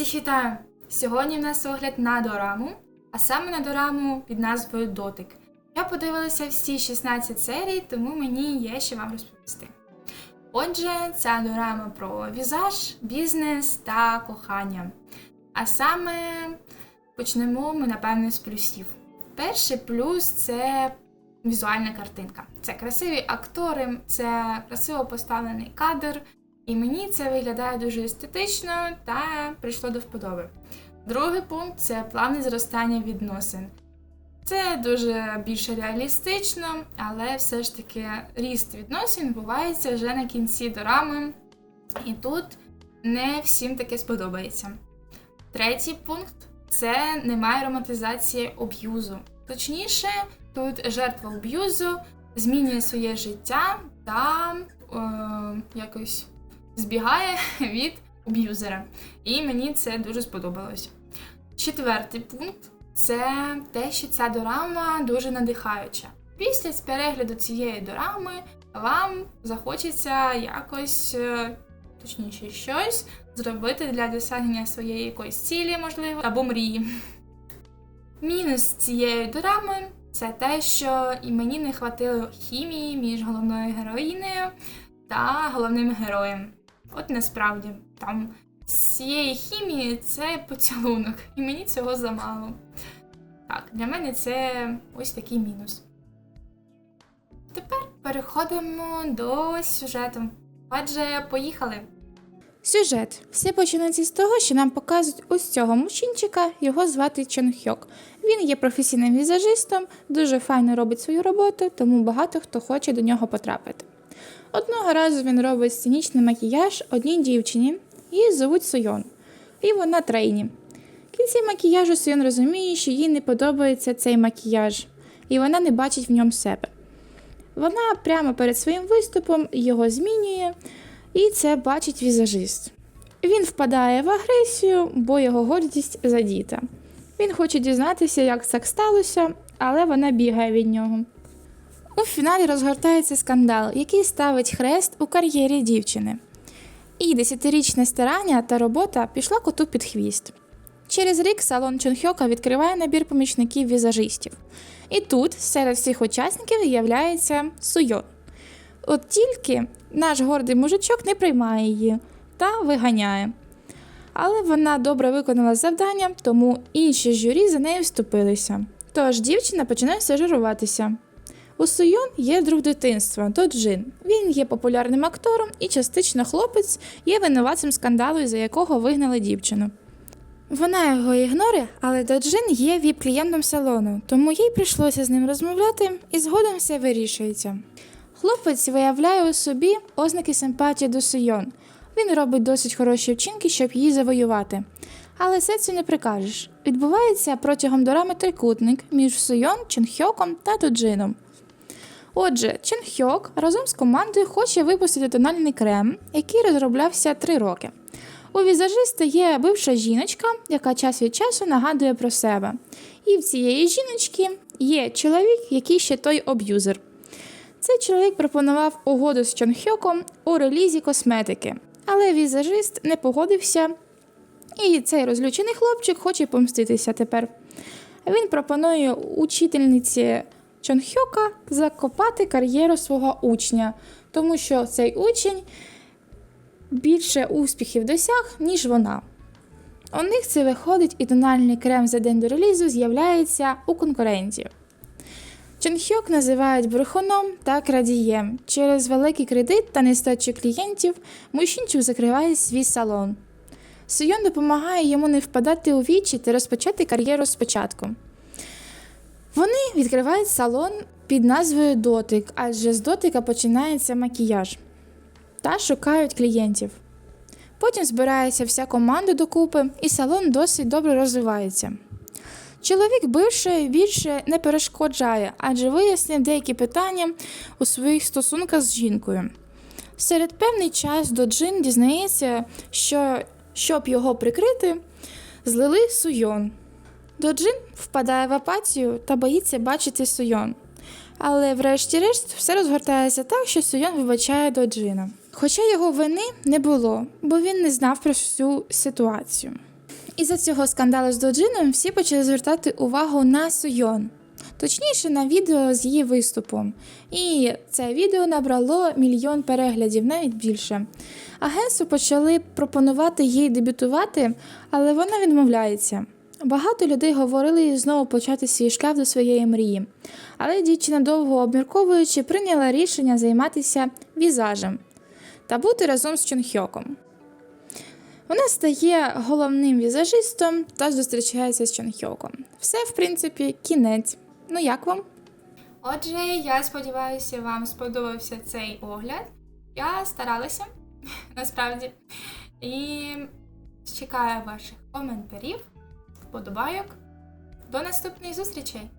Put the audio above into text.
Всіх вітаю! Сьогодні в нас огляд на дораму, а саме на дораму під назвою Дотик. Я подивилася всі 16 серій, тому мені є що вам розповісти. Отже, ця дорама про візаж, бізнес та кохання. А саме почнемо ми, напевно, з плюсів. Перший плюс це візуальна картинка. Це красиві актори, це красиво поставлений кадр, і мені це виглядає дуже естетично та прийшло до вподоби. Другий пункт це плавне зростання відносин. Це дуже більш реалістично, але все ж таки ріст відносин відбувається вже на кінці дорами, і тут не всім таке сподобається. Третій пункт це немає романтизації об'юзу. Точніше, тут жертва об'юзу змінює своє життя та е, якось збігає від аб'юзера. І мені це дуже сподобалось. Четвертий пункт це те, що ця дорама дуже надихаюча. Після перегляду цієї дорами вам захочеться якось, е, точніше, щось зробити для досягнення своєї якоїсь цілі, можливо, або мрії. Мінус цієї дорами це те, що і мені не хватило хімії між головною героїнею та головним героєм. От насправді, там з цієї хімії це поцілунок, і мені цього замало. Так, для мене це ось такий мінус. Тепер переходимо до сюжету. Отже, поїхали. Сюжет. Все починається з того, що нам показують ось цього мужчинчика, його звати Чон Хьок. Він є професійним візажистом, дуже файно робить свою роботу, тому багато хто хоче до нього потрапити. Одного разу він робить сценічний макіяж одній дівчині, її звуть Сойон, і вона трейні. В кінці макіяжу Сойон розуміє, що їй не подобається цей макіяж, і вона не бачить в ньому себе. Вона прямо перед своїм виступом його змінює, і це бачить візажист. Він впадає в агресію, бо його гордість задіта. Він хоче дізнатися, як так сталося, але вона бігає від нього. У фіналі розгортається скандал, який ставить хрест у кар'єрі дівчини. І десятирічне старання та робота пішла коту під хвіст. Через рік салон Чонхьока відкриває набір помічників візажистів. І тут серед всіх учасників з'являється Суйон. От тільки наш гордий мужичок не приймає її та виганяє. Але вона добре виконала завдання, тому інші журі за нею вступилися. Тож дівчина починає стажируватися. У Суйон є друг дитинства Доджин. Він є популярним актором і частично хлопець є винуватцем скандалу, із-за якого вигнали дівчину. Вона його ігнорує, але Доджин є віп-клієнтом салону, тому їй прийшлося з ним розмовляти, і згодом все вирішується. Хлопець виявляє у собі ознаки симпатії до Суйон. Він робить досить хороші вчинки, щоб її завоювати. Але серцю не прикажеш. Відбувається протягом дорами трикутник між Суйон, Чонхьоком та Доджином. Отже, Чен Хьок разом з командою хоче випустити тональний крем, який розроблявся три роки. У візажиста є бивша жіночка, яка час від часу нагадує про себе. І в цієї жіночки є чоловік, який ще той об'юзер. Цей чоловік пропонував угоду з Чон Хьоком у релізі косметики, але візажист не погодився, і цей розлючений хлопчик хоче помститися тепер. Він пропонує учительниці Чонхьока закопати кар'єру свого учня, тому що цей учень більше успіхів досяг, ніж вона. У них це виходить, і тональний крем за день до релізу з'являється у конкурентів. Чонхьок називають брехуном та крадієм. Через великий кредит та нестачу клієнтів мужчинчик закриває свій салон. Суйон допомагає йому не впадати у вічі та розпочати кар'єру спочатку. Вони відкривають салон під назвою Дотик, адже з дотика починається макіяж та шукають клієнтів. Потім збирається вся команда докупи, і салон досить добре розвивається. Чоловік бивший більше не перешкоджає, адже вияснив деякі питання у своїх стосунках з жінкою. Серед певний час Доджин дізнається, що щоб його прикрити, злили Суйон. Доджин впадає в апатію та боїться бачити Суйон. Але врешті-решт все розгортається так, що Суйон вибачає Доджина. Хоча його вини не було, бо він не знав про всю ситуацію. Із-за цього скандалу з Доджином всі почали звертати увагу на Сойон. Точніше, на відео з її виступом. І це відео набрало мільйон переглядів, навіть більше. Агентству почали пропонувати їй дебютувати, але вона відмовляється. Багато людей говорили знову почати свій шлях до своєї мрії. Але дівчина, довго обмірковуючи, прийняла рішення займатися візажем та бути разом з Чонхьоком. Вона стає головним візажистом та зустрічається з Чонхьоком. Все, в принципі, кінець. Ну як вам? Отже, я сподіваюся, вам сподобався цей огляд. Я старалася насправді. І чекаю ваших коментарів, вподобайок. До наступних зустрічей!